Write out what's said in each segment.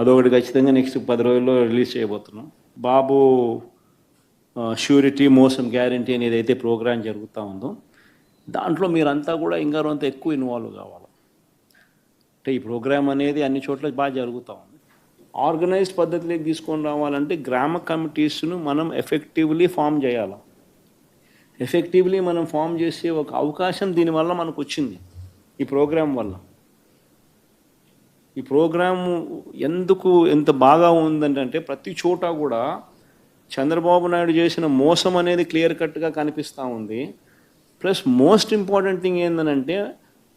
అదొకటి ఖచ్చితంగా నెక్స్ట్ పది రోజుల్లో రిలీజ్ చేయబోతున్నాం. బాబు ష్యూరిటీ మోసం గ్యారంటీ అనేది అయితే ప్రోగ్రాం జరుగుతూ ఉందో దాంట్లో మీరంతా కూడా ఇంకా కొంత ఎక్కువ ఇన్వాల్వ్ కావాలి? అంటే ఈ ప్రోగ్రామ్ అనేది అన్ని చోట్ల బాగా జరుగుతూ ఉంది. ఆర్గనైజ్డ్ పద్ధతిలోకి తీసుకొని రావాలంటే గ్రామ కమిటీస్ను మనం ఎఫెక్టివ్లీ ఫామ్ చేయాలి? ఎఫెక్టివ్లీ మనం ఫామ్ చేసే ఒక అవకాశం దీనివల్ల మనకు వచ్చింది ఈ ప్రోగ్రాం వల్ల. ఈ ప్రోగ్రాము ఎందుకు ఎంత బాగా ఉందంటే ప్రతి చోట కూడా చంద్రబాబు నాయుడు చేసిన మోసం అనేది క్లియర్ కట్గా కనిపిస్తూ ఉంది. ప్లస్ మోస్ట్ ఇంపార్టెంట్ థింగ్ ఏంటంటే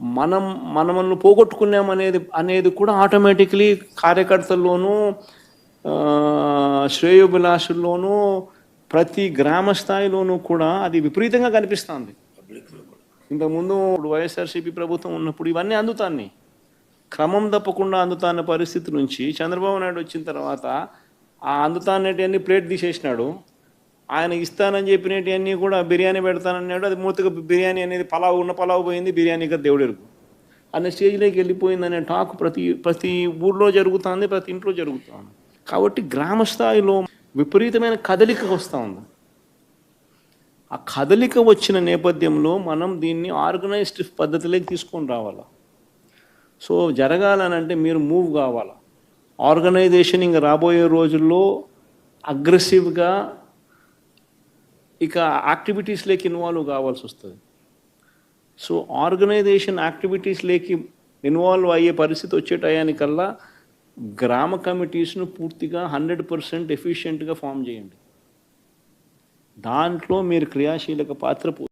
మనం మనల్ని పోగొట్టుకున్నాం అనేది అనేది కూడా ఆటోమేటిక్లీ కార్యకర్తల్లోనూ శ్రేయోభిలాషుల్లోనూ ప్రతి గ్రామ స్థాయిలోనూ కూడా అది విపరీతంగా కనిపిస్తుంది ఇంతకుముందు వైఎస్ఆర్సీపీ ప్రభుత్వం ఉన్నప్పుడు ఇవన్నీ అందుతాన్ని క్రమం తప్పకుండా అందుతాన్న పరిస్థితి నుంచి చంద్రబాబు నాయుడు వచ్చిన తర్వాత ఆ అందుతానేటివన్నీ ప్లేట్ తీసేసినాడు. ఆయన ఇస్తానని చెప్పినటివన్నీ కూడా బిర్యానీ పెడతానన్నాడు. అది మూతగా బిర్యానీ అనేది పలావ్ ఉన్న పలావ్ పోయింది బిర్యానీగా దేవుడెరుగు అనే స్టేజ్లోకి వెళ్ళిపోయింది అనే టాక్ ప్రతి ప్రతి ఊర్లో జరుగుతుంది ప్రతి ఇంట్లో జరుగుతుంది. కాబట్టి గ్రామ స్థాయిలో విపరీతమైన కదలిక వస్తూ ఉంది. ఆ కదలిక వచ్చిన నేపథ్యంలో మనం దీన్ని ఆర్గనైజ్డ్ పద్ధతిలోకి తీసుకొని రావాలి? సో జరగాలనంటే మీరు మూవ్ కావాలి? ఆర్గనైజేషన్ ఇంకా రాబోయే రోజుల్లో అగ్రెసివ్గా ఇక యాక్టివిటీస్లోకి ఇన్వాల్వ్ కావాల్సి వస్తుంది. సో ఆర్గనైజేషన్ యాక్టివిటీస్లోకి ఇన్వాల్వ్ అయ్యే పరిస్థితి వచ్చే టయానికల్లా గ్రామ కమిటీస్ను పూర్తిగా హండ్రెడ్ పర్సెంట్ ఎఫిషియెంట్గా ఫామ్ చేయండి. దాంట్లో మీరు క్రియాశీలక పాత్ర